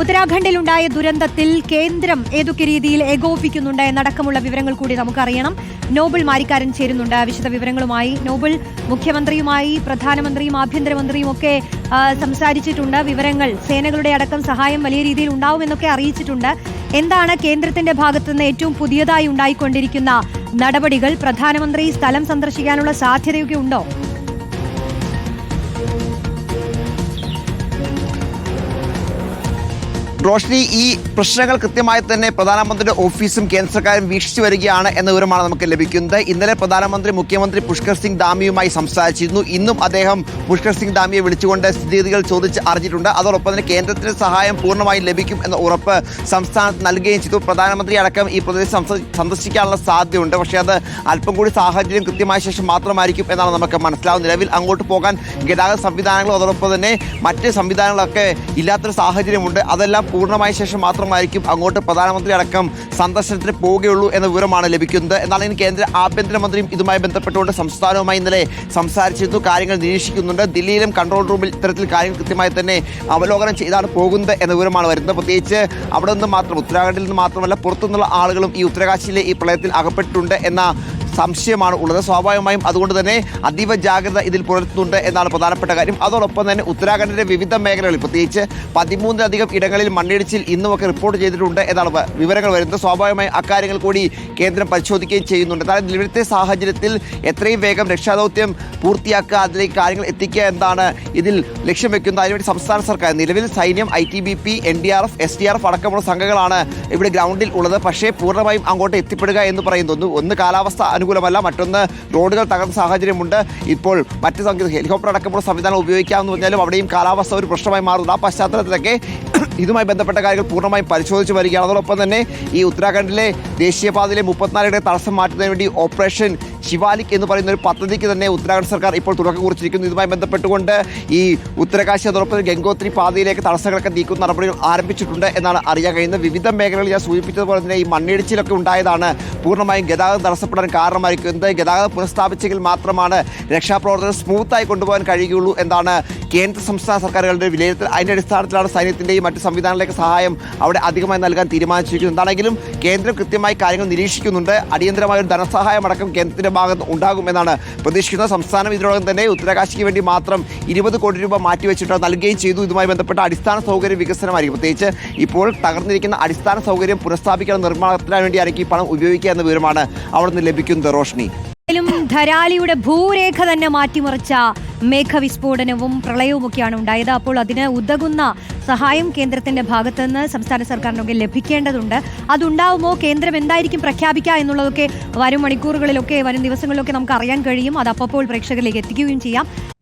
ഉത്തരാഖണ്ഡിലുണ്ടായ ദുരന്തത്തിൽ കേന്ദ്രം ഏതൊക്കെ രീതിയിൽ ഏകോപിക്കുന്നുണ്ട് എന്നടക്കമുള്ള വിവരങ്ങൾ കൂടി നമുക്കറിയണം. നോബിൾ മാരിക്കാരൻ ചേരുന്നുണ്ട്. വിശദ വിവരങ്ങളുമായി നോബിൾ മുഖ്യമന്ത്രിയുമായി പ്രധാനമന്ത്രിയും ആഭ്യന്തരമന്ത്രിയും ഒക്കെ സംസാരിച്ചിട്ടുണ്ട്. വിവരങ്ങൾ സേനകളുടെ അടക്കം സഹായം വലിയ രീതിയിൽ ഉണ്ടാവുമെന്നൊക്കെ അറിയിച്ചിട്ടുണ്ട്. എന്താണ് കേന്ദ്രത്തിന്റെ ഭാഗത്തുനിന്ന് ഏറ്റവും പുതിയതായി ഉണ്ടായിക്കൊണ്ടിരിക്കുന്ന നടപടികൾ? പ്രധാനമന്ത്രി സ്ഥലം സന്ദർശിക്കാനുള്ള സാധ്യതയൊക്കെ ഉണ്ടോ? റോഷ്നി ഈ പ്രശ്നങ്ങൾ കൃത്യമായി തന്നെ പ്രധാനമന്ത്രിയുടെ ഓഫീസും കേന്ദ്ര സർക്കാരും വീക്ഷിച്ചു വരികയാണ് എന്ന വിവരമാണ് നമുക്ക് ലഭിക്കുന്നത്. ഇന്നലെ പ്രധാനമന്ത്രി മുഖ്യമന്ത്രി പുഷ്കർ സിംഗ് ദാമിയുമായി സംസാരിച്ചിരുന്നു. ഇന്നും അദ്ദേഹം പുഷ്കർ സിംഗ് ദാമിയെ വിളിച്ചുകൊണ്ട് സ്ഥിതിഗതികൾ ചോദിച്ച് അറിഞ്ഞിട്ടുണ്ട്. അതോടൊപ്പം തന്നെ കേന്ദ്രത്തിന്റെ സഹായം പൂർണമായും ലഭിക്കും എന്ന ഉറപ്പ് സംസ്ഥാനത്ത് നൽകുകയും ചെയ്തു. പ്രധാനമന്ത്രി അടക്കം ഈ പ്രദേശം സന്ദർശിക്കാനുള്ള സാധ്യതയുണ്ട്. പക്ഷേ അത് അല്പം കൂടി സാഹചര്യം കൃത്യമായ ശേഷം മാത്രമായിരിക്കും എന്നാണ് നമുക്ക് മനസ്സിലാവുന്നത്. നിലവിൽ അങ്ങോട്ട് പോകാൻ ഗതാഗത സംവിധാനങ്ങളും അതോടൊപ്പം തന്നെ മറ്റ് സംവിധാനങ്ങളൊക്കെ ഇല്ലാത്തൊരു സാഹചര്യമുണ്ട്. അതെല്ലാം പൂർണമായ ശേഷം മാത്രമായിരിക്കും അങ്ങോട്ട് പ്രധാനമന്ത്രി അടക്കം സന്ദർശനത്തിന് പോവുകയുള്ളൂ എന്ന വിവരമാണ് ലഭിക്കുന്നത്. എന്നാൽ ഇനി കേന്ദ്ര ആഭ്യന്തരമന്ത്രിയും ഇതുമായി ബന്ധപ്പെട്ടുകൊണ്ട് സംസ്ഥാനവുമായി ഇന്നലെ സംസാരിച്ചിരുന്നു കാര്യങ്ങൾ നിരീക്ഷിക്കുന്നുണ്ട്. ദില്ലിയിലും കൺട്രോൾ റൂമിൽ ഇത്തരത്തിൽ കാര്യങ്ങൾ കൃത്യമായി തന്നെ അവലോകനം ചെയ്താണ് പോകുന്നത് എന്ന വിവരമാണ് വരുന്നത്. പ്രത്യേകിച്ച് അവിടെ നിന്ന് മാത്രം ഉത്തരാഖണ്ഡിൽ നിന്ന് മാത്രമല്ല പുറത്തുനിന്നുള്ള ആളുകളും ഈ ഉത്തരകാശിയിലെ ഈ പ്രളയത്തിൽ അകപ്പെട്ടിട്ടുണ്ട് എന്ന സംശയമാണ് ഉള്ളത്. സ്വാഭാവികമായും അതുകൊണ്ട് തന്നെ അതീവ ജാഗ്രത ഇതിൽ പുലർത്തുന്നുണ്ട് എന്നാണ് പ്രധാനപ്പെട്ട കാര്യം. അതോടൊപ്പം തന്നെ ഉത്തരാഖണ്ഡിന്റെ വിവിധ മേഖലകളിൽ പ്രത്യേകിച്ച് പതിമൂന്നിലധികം ഇടങ്ങളിൽ മണ്ണിടിച്ചിൽ ഇന്നുമൊക്കെ റിപ്പോർട്ട് ചെയ്തിട്ടുണ്ട് എന്നാണ് വിവരങ്ങൾ വരുന്നത്. സ്വാഭാവികമായും അക്കാര്യങ്ങൾ കൂടി കേന്ദ്രം പരിശോധിക്കുകയും ചെയ്യുന്നുണ്ട്. എന്നാൽ നിലവിലത്തെ സാഹചര്യത്തിൽ എത്രയും വേഗം രക്ഷാദൗത്യം പൂർത്തിയാക്കുക അതിലേക്ക് കാര്യങ്ങൾ എത്തിക്കുക എന്താണ് ഇതിൽ ലക്ഷ്യം വെക്കുന്നത്. അതിനുവേണ്ടി സംസ്ഥാന സർക്കാർ നിലവിൽ സൈന്യം I T B P N D R F S D R F അടക്കമുള്ള സംഘങ്ങളാണ് ഇവിടെ ഗ്രൗണ്ടിൽ ഉള്ളത്. പക്ഷേ പൂർണമായും അങ്ങോട്ട് എത്തിപ്പെടുക എന്ന് പറയുന്നത് ഒന്ന് കാലാവസ്ഥ കാലാവസ്ഥ അനുകൂലമല്ല മറ്റൊന്ന് റോഡുകൾ തകർന്ന സാഹചര്യമുണ്ട്. ഇപ്പോൾ മറ്റ് ഹെലികോപ്റ്റർ അടക്കമുള്ള സംവിധാനം ഉപയോഗിക്കാമെന്ന് പറഞ്ഞാലും അവിടെയും കാലാവസ്ഥ ഒരു പ്രശ്നമായി മാറുന്നു. ആ പശ്ചാത്തലത്തിലൊക്കെ ഇതുമായി ബന്ധപ്പെട്ട കാര്യങ്ങൾ പൂർണമായും പരിശോധിച്ച് വരികയാണ്. അതോടൊപ്പം തന്നെ ഈ ഉത്തരാഖണ്ഡിലെ ദേശീയപാതയിലെ മുപ്പത്തിനാലിടെ തടസ്സം മാറ്റുന്നതിന് വേണ്ടി ഓപ്പറേഷൻ ശിവാലിക് എന്ന് പറയുന്ന ഒരു പദ്ധതിക്ക് തന്നെ ഉത്തരാഖണ്ഡ് സർക്കാർ ഇപ്പോൾ തുടക്കം കുറിച്ചിരിക്കുന്നു. ഇതുമായി ബന്ധപ്പെട്ടുകൊണ്ട് ഈ ഉത്തരകാശി അതോടൊപ്പം ഗംഗോത്രി പാതയിലേക്ക് തടസ്സങ്ങളൊക്കെ നീക്കുന്ന നടപടികൾ ആരംഭിച്ചിട്ടുണ്ട് എന്നാണ് അറിയാൻ കഴിയുന്നത്. വിവിധ മേഖലകളിൽ ഞാൻ സൂചിപ്പിച്ചതുപോലെ തന്നെ ഈ മണ്ണിടിച്ചിലൊക്കെ ഉണ്ടായതാണ് പൂർണമായും ഗതാഗതം തടസ്സപ്പെടാൻ കാരണമായിരിക്കുന്നത് ഗതാഗതം പുനഃസ്ഥാപിച്ചെങ്കിൽ മാത്രമാണ് രക്ഷാപ്രവർത്തനം സ്മൂത്തായി കൊണ്ടുപോകാൻ കഴിയുകയുള്ളൂ എന്നാണ് കേന്ദ്ര സംസ്ഥാന സർക്കാരുകളുടെ വിലയിരുത്തൽ. അതിന്റെ അടിസ്ഥാനത്തിലാണ് സൈന്യത്തിന്റെയും മറ്റ് സംവിധാനങ്ങളിലേക്ക് സഹായം അവിടെ അധികമായി നൽകാൻ തീരുമാനിച്ചിരിക്കുന്നത്. എന്താണെങ്കിലും കേന്ദ്രം കൃത്യമായി കാര്യങ്ങൾ നിരീക്ഷിക്കുന്നുണ്ട്. അടിയന്തരമായ ഒരു ധനസഹായം അടക്കം കേന്ദ്രത്തിന്റെ ഭാഗത്ത് ഉണ്ടാകുമെന്നാണ് പ്രതീക്ഷിക്കുന്നത്. സംസ്ഥാനം ഇതിനോടകം തന്നെ ഉത്തരകാശിക്ക് വേണ്ടി മാത്രം ഇരുപത് കോടി രൂപ മാറ്റിവെച്ചിട്ട് നൽകുകയും ചെയ്തു. ഇതുമായി ബന്ധപ്പെട്ട അടിസ്ഥാന സൗകര്യ വികസനമായിരിക്കും. പ്രത്യേകിച്ച് ഇപ്പോൾ തകർന്നിരിക്കുന്ന അടിസ്ഥാന സൗകര്യം പുനഃസ്ഥാപിക്കുന്ന നിർമ്മാണത്തിന് വേണ്ടിയായിരിക്കും ഈ പണം ഉപയോഗിക്കുക എന്ന വിവരമാണ് അവിടെ നിന്ന് ലഭിക്കുന്നത്. റോഷ്നി ും. ധരാലിയുടെ ഭൂരേഖ തന്നെ മാറ്റിമറിച്ച മേഘവിസ്ഫോടനവും പ്രളയവുമൊക്കെയാണ് ഉണ്ടായത്. അപ്പോൾ അതിന് ഉതകുന്ന സഹായം കേന്ദ്രത്തിന്റെ ഭാഗത്തു നിന്ന് സംസ്ഥാന സർക്കാരിനൊക്കെ ലഭിക്കേണ്ടതുണ്ട്. അതുണ്ടാവുമോ? കേന്ദ്രം എന്തായിരിക്കും പ്രഖ്യാപിക്കുക എന്നുള്ളതൊക്കെ വരും മണിക്കൂറുകളിലൊക്കെ വരും ദിവസങ്ങളിലൊക്കെ നമുക്ക് അറിയാൻ കഴിയും. അത് അപ്പോൾ പ്രേക്ഷകരിലേക്ക് എത്തിക്കുകയും ചെയ്യാം.